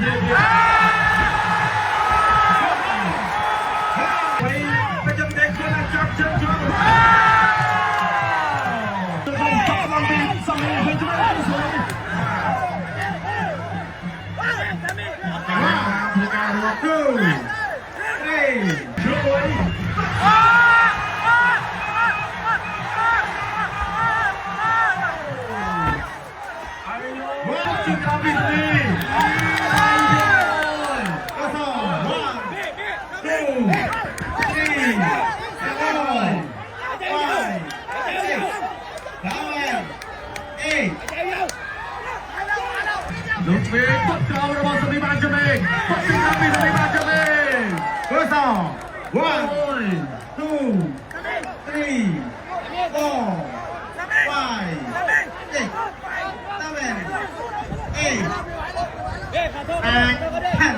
Yeah. Five six seven eight and ten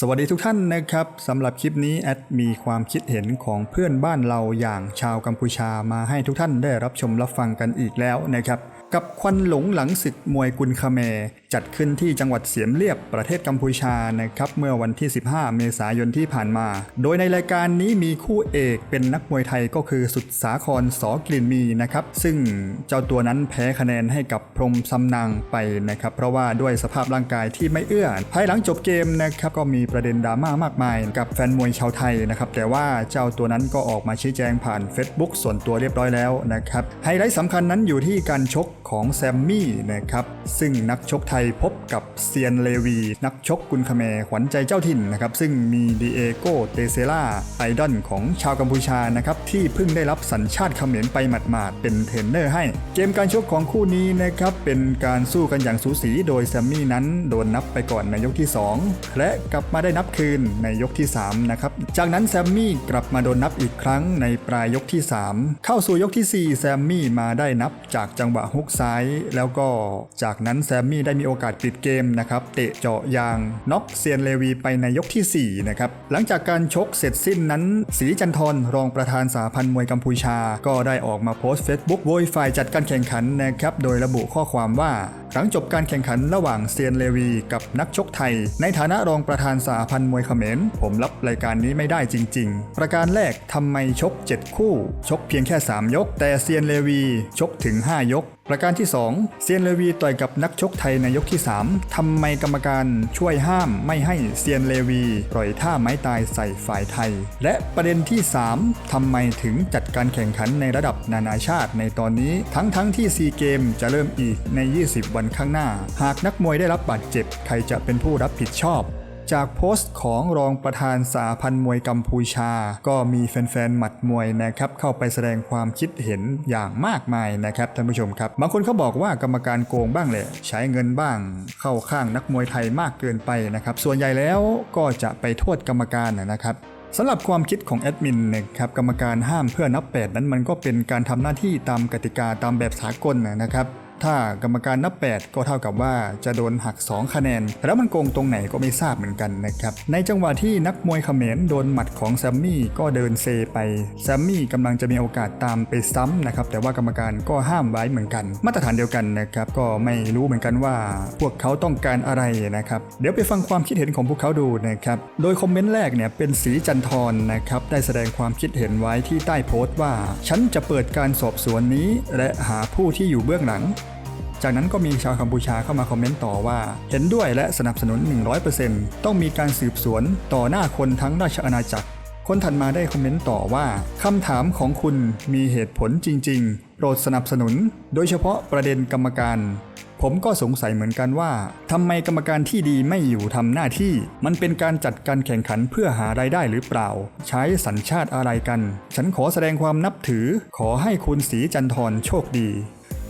สวัสดีทุกท่านนะครับสำหรับคลิปนี้แอดมีความคิดเห็นของเพื่อนบ้านเราอย่างชาวกัมพูชามาให้ทุกท่านได้รับชมรับฟังกันอีกแล้วนะครับ กับควันหลงหลังศึกมวยกุนคาเมจัดขึ้นที่จังหวัดเสียมเรียบประเทศกัมพูชานะครับเมื่อวันที่ 15 เมษายนที่ผ่านมา โดยในรายการนี้มีคู่เอกเป็นนักมวยไทยก็คือสุดสาครสอกลิ่นมีนะครับซึ่งเจ้าตัวนั้นแพ้คะแนนให้กับพรมซำนางไปนะครับเพราะว่าด้วยสภาพร่างกายที่ไม่เอื้อภายหลังจบเกมนะครับก็มีประเด็นดราม่ามากมาย กับแฟนมวยชาวไทยนะครับแต่ว่าเจ้าตัวนั้นก็ออกมาชี้แจงผ่าน Facebook ส่วนตัวเรียบร้อยแล้วนะครับไฮไลท์สำคัญนั้นอยู่ที่การชกของแซมมี่นะครับซึ่งนักชกไทยพบกับเซียนเลวี นักชกกุนคาเมขวัญใจเจ้าถิ่นนะครับซึ่งมีดีเอโกเตเซล่าไอดอลของชาวกัมพูชานะครับที่เพิ่งได้รับสัญชาติเขมรไปหมาดๆเป็นเทรนเนอร์ให้ เกมการชกของคู่นี้นะครับเป็นการสู้กันอย่างสูสีโดยแซมมี่นั้นโดนนับไปก่อนในยกที่ 2 และกลับมาได้นับคืนในยกที่3นะครับจากนั้นแซมมี่กลับมาโดนนับอีกครั้งในปลายยกที่ 3 เข้าสู่ยกที่ 4 แซมมี่มาได้นับจากจังหวะฮุกซ้าย แล้วก็จากนั้นแซมมี่ได้มีโอกาสปิดเกมนะครับเตะเจาะยางน็อกเซียนเลวีไปในยกทีสี่4นะครับหลังจากการชกเสร็จสิ้นนั้นศรีจันทรรองประธานสาพันธ์มวยกัมพูชา ก็ได้ออกมาโพสต์เฟซบุ๊กโวยฝ่ายจัดการแข่งขันนะครับโดยระบุข้อความว่าหลังจบการแข่งขันระหว่างเซียนเลวี กับนักชกไทย ในฐานะรองประธานสาพันธ์มวยเขมรผมรับรายการนี้ไม่ได้จริง ๆ ประการแรกทำไมชก 7 คู่ ชกเพียงแค่ 3 ยก แต่เซียนเลวีชกถึง 5 ยกประการที่ 2 เซียนเลวีต่อยกับนักชกไทยในยกที่ 3ทำไมกรรมการช่วยห้ามไม่ให้เซียนเลวีปล่อยท่าไม้ตายใส่ฝ่ายไทย และประเด็นที่ 3ทำไมถึงจัดการแข่งขันในระดับนานาชาติในตอนนี้ ทั้งๆทที่ซีเกมจะเริ่มอีกใน 20วันข้างหน้า หากนักมวยได้รับบาดเจ็บ ใครจะเป็นผู้รับผิดชอบ จากโพสต์ของรองประธานสาพันธ์มวยกัมพูชา ก็มีแฟนๆ หมัดมวยนะครับเข้าไปแสดงความคิดเห็นอย่างมากมายนะครับท่านผู้ชมครับ บางคนเขาบอกว่ากรรมการโกงบ้างแหละ ใช้เงินบ้าง เข้าข้างนักมวยไทยมากเกินไปนะครับ ส่วนใหญ่แล้วก็จะไปโทษกรรมการนะครับสำหรับความคิดของแอดมินนะครับกรรมการห้ามเพื่อนับ 8 นั้นมันก็เป็นการทำหน้าที่ตามกติกาตามแบบสากลนะครับ ถ้ากรรมการนับ 8 ก็เท่ากับว่าจะโดนหัก 2 คะแนน แล้วมันโกงตรงไหนก็ไม่ทราบเหมือนกันนะครับ ในจังหวะที่นักมวยเขมรโดนหมัดของแซมมี่ก็เดินเซไปแซมมี่กำลังจะมีโอกาสตามไปซ้ำนะครับ แต่ว่ากรรมการก็ห้ามไว้เหมือนกัน มาตรฐานเดียวกันนะครับ ก็ไม่รู้เหมือนกันว่าพวกเขาต้องการอะไรนะครับ เดี๋ยวไปฟังความคิดเห็นของพวกเขาดูนะครับ โดยคอมเมนต์แรกเนี่ยเป็นสีจันทรนะครับ ได้แสดงความคิดเห็นไว้ที่ใต้โพสต์ว่า ฉันจะเปิดการสอบสวนนี้ และหาผู้ที่อยู่เบื้องหลัง จากนั้นก็มีชาวกัมพูชาเข้ามาคอมเมนต์ต่อว่า เห็นด้วยและสนับสนุน 100%ต้องมีการสืบสวนต่อหน้าคนทั้งราชอาณาจักร คนถัดมาได้คอมเมนต์ต่อว่าคำถามของคุณมีเหตุผลจริง ๆ โปรดสนับสนุน โดยเฉพาะประเด็นกรรมการ ผมก็สงสัยเหมือนกันว่าทำไมกรรมการที่ดีไม่อยู่ทำหน้าที่ มันเป็นการจัดการแข่งขันเพื่อหารายได้หรือเปล่า ใช้สัญชาติอะไรกัน ฉันขอแสดงความนับถือ ขอให้คุณศรีจันทร์โชคดี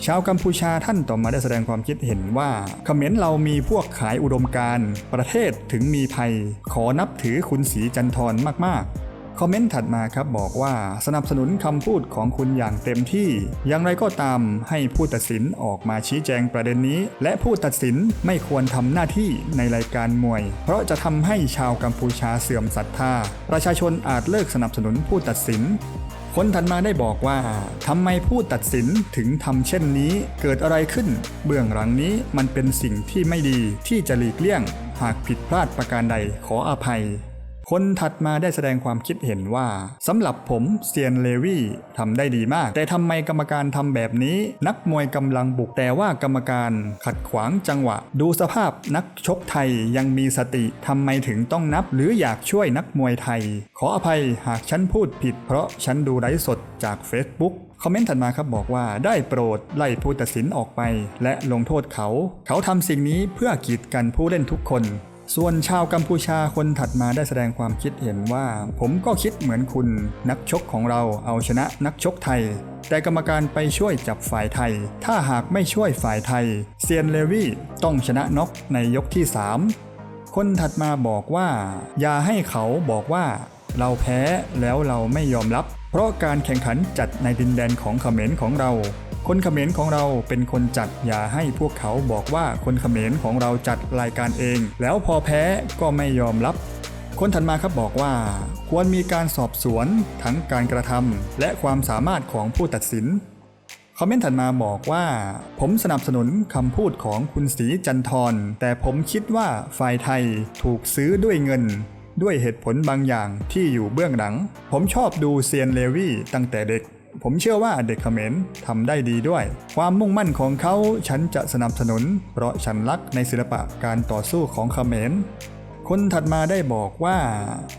ชาวกัมพูชาท่านต่อมาได้แสดงความคิดเห็นว่าเขมรเรามีพวกขายอุดมการประเทศถึงมีภัย ขอนับถือคุณศรีจันทร์มากๆคอมเมนต์ถัดมาครับบอกว่าสนับสนุนคำพูดของคุณอย่างเต็มที่ อย่างไรก็ตามให้ผู้ตัดสินออกมาชี้แจงประเด็นนี้ และผู้ตัดสินไม่ควรทำหน้าที่ในรายการมวย เพราะจะทำให้ชาวกัมพูชาเสื่อมศรัทธา ประชาชนอาจเลิกสนับสนุนผู้ตัดสิน คนถัดมาได้บอกว่าทำไมผู้ตัดสินถึงทำเช่นนี้ เกิดอะไรขึ้น เบื้องหลังนี้มันเป็นสิ่งที่ไม่ดีที่จะหลีกเลี่ยง หากผิดพลาดประการใดขออภัย คนถัดมาได้แสดงความคิดเห็นว่าสำหรับผมเซียนเลวี่ทำได้ดีมาก แต่ทำไมกรรมการทำแบบนี้ นักมวยกำลังบุกแต่ว่ากรรมการขัดขวางจังหวะ ดูสภาพนักชกไทยยังมีสติทำไมถึงต้องนับ หรืออยากช่วยนักมวยไทย ขออภัยหากฉันพูดผิด เพราะฉันดูไลฟ์สดจาก Facebook คอมเมนต์ถัดมาครับบอกว่าได้โปรดไล่ผู้ตัดสินออกไป และลงโทษเขา เขาทำสิ่งนี้เพื่อกีดกันผู้เล่นทุกคน ส่วนชาวกัมพูชาคนถัดมาได้แสดงความคิดเห็นว่า ผมก็คิดเหมือนคุณนักชกของเราเอาชนะนักชกไทย แต่กรรมการไปช่วยจับฝ่ายไทย ถ้าหากไม่ช่วยฝ่ายไทย เซียนเลวี่ต้องชนะน็อกในยกที่ 3 คนถัดมาบอกว่า อย่าให้เขาบอกว่า เราแพ้แล้วเราไม่ยอมรับ เพราะการแข่งขันจัดในดินแดนของเขมรของเรา คนเขมรของเราเป็นคนจัดอย่าให้พวกเขาบอกว่าคนเขมรของเราจัดรายการเอง แล้วพอแพ้ก็ไม่ยอมรับ คนถัดมาครับบอกว่า ควรมีการสอบสวนทั้งการกระทำและความสามารถของผู้ตัดสินคอมเมนต์ถัดมาบอกว่า ผมสนับสนุนคำพูดของคุณศรีจันทรแต่ผมคิดว่าฝ่ายไทยถูกซื้อด้วยเงิน ด้วยเหตุผลบางอย่างที่อยู่เบื้องหลัง ผมชอบดูเซียนเลวี่ตั้งแต่เด็ก ผมเชื่อว่าเด็กเขมรทำได้ดีด้วย ความมุ่งมั่นของเขาฉันจะสนับสนุน เพราะฉันรักในศิลปะการต่อสู้ของเขมรคนถัดมาได้บอกว่า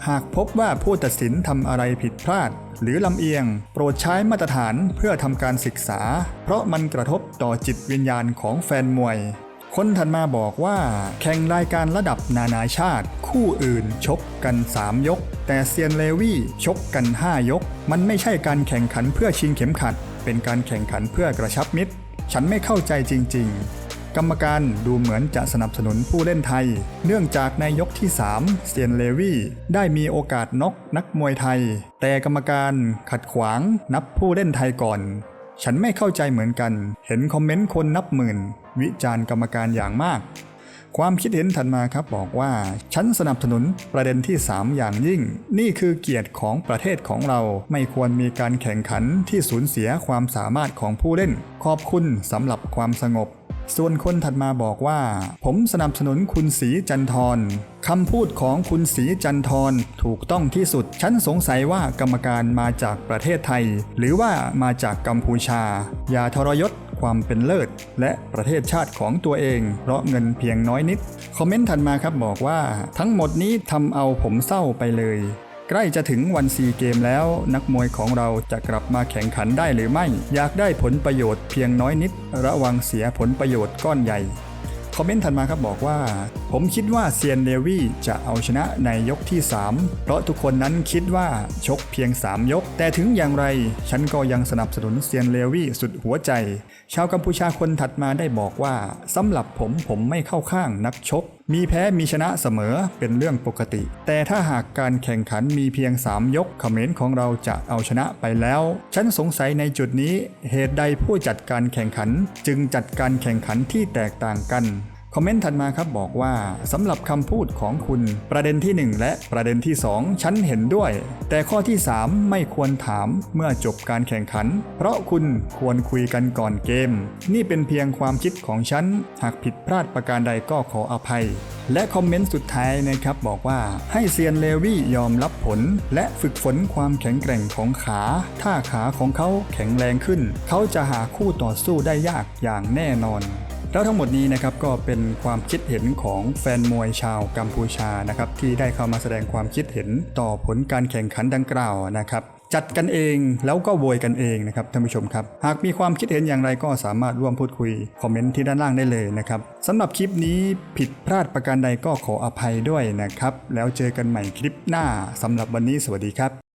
หากพบว่าผู้ตัดสินทำอะไรผิดพลาด หรือลำเอียง โปรดใช้มาตรฐานเพื่อทำการศึกษา เพราะมันกระทบต่อจิตวิญญาณของแฟนมวย คนถัดมาบอกว่า แข่งรายการระดับนานาชาติ คู่อื่นชกกัน 3 ยก แต่เซียนเลวี่ชกกัน 5 ยก มันไม่ใช่การแข่งขันเพื่อชิงเข็มขัด เป็นการแข่งขันเพื่อกระชับมิตร ฉันไม่เข้าใจจริง ๆ กรรมการดูเหมือนจะสนับสนุนผู้เล่นไทย เนื่องจากในยกที่ 3 เซียนเลวี่ได้มีโอกาสน็อกนักมวยไทย แต่กรรมการขัดขวางนับผู้เล่นไทยก่อน ฉันไม่เข้าใจเหมือนกัน เห็นคอมเมนต์คนนับหมื่น วิจารณ์กรรมการอย่างมาก ความคิดเห็นถัดมาครับบอกว่า ฉันสนับสนุนประเด็นที่ 3 อย่างยิ่ง นี่คือเกียรติของประเทศของเรา ไม่ควรมีการแข่งขันที่สูญเสียความสามารถของผู้เล่น ขอบคุณสำหรับความสงบส่วนคนถัดมาบอกว่า ผมสนับสนุนคุณศรีจันทร คำพูดของคุณศรีจันทร์ถูกต้องที่สุด ฉันสงสัยว่ากรรมการมาจากประเทศไทย หรือว่ามาจากกัมพูชา อย่าทรยศความเป็นเลิศ และประเทศชาติของตัวเอง เพราะเงินเพียงน้อยนิด คอมเมนต์ถัดมาครับบอกว่า ทั้งหมดนี้ทำเอาผมเศร้าไปเลย ใกล้จะถึงวันซีเกมแล้ว นักมวยของเราจะกลับมาแข่งขันได้หรือไม่ อยากได้ผลประโยชน์เพียงน้อยนิด ระวังเสียผลประโยชน์ก้อนใหญ่ คอมเมนต์ถัดมาครับบอกว่า ผมคิดว่าเซียนเลวี่จะเอาชนะในยกที่ 3 เพราะทุกคนนั้นคิดว่าชกเพียง 3 ยก แต่ถึงอย่างไร ฉันก็ยังสนับสนุนเซียนเลวี่สุดหัวใจ ชาวกัมพูชาคนถัดมาได้บอกว่าสำหรับผมผมไม่เข้าข้างนักชก มีแพ้มีชนะเสมอเป็นเรื่องปกติ แต่ถ้าหากการแข่งขันมีเพียง 3 ยกคอมเมนต์ของเราจะเอาชนะไปแล้ว ฉันสงสัยในจุดนี้เหตุใดผู้จัดการแข่งขัน จึงจัดการแข่งขันที่แตกต่างกัน คอมเมนต์ถัดมาครับบอกว่าสำหรับคำพูดของคุณประเด็นที่ 1 และประเด็นที่ 2 ฉันเห็นด้วย แต่ข้อที่ 3 ไม่ควรถามเมื่อจบการแข่งขัน เพราะคุณควรคุยกันก่อนเกม นี่เป็นเพียงความคิดของฉัน หากผิดพลาดประการใดก็ขออภัย และคอมเมนต์สุดท้ายนะครับบอกว่าให้เซียนเลวี่ยอมรับผล และฝึกฝนความแข็งแกร่งของขา ถ้าขาของเขาแข็งแรงขึ้น เขาจะหาคู่ต่อสู้ได้ยากอย่างแน่นอน แล้วทั้งหมดนี้นะครับก็เป็นความคิดเห็นของแฟนมวยชาวกัมพูชานะครับที่ได้เข้ามาแสดงความคิดเห็นต่อผลการแข่งขันดังกล่าวนะครับจัดกันเองแล้วก็โวยกันเองนะครับท่านผู้ชมครับ หากมีความคิดเห็นอย่างไรก็สามารถร่วมพูดคุย คอมเมนต์ที่ด้านล่างได้เลยนะครับสำหรับคลิปนี้ผิดพลาดประการใดก็ขออภัยด้วยนะครับ แล้วเจอกันใหม่คลิปหน้าสำหรับวันนี้สวัสดีครับ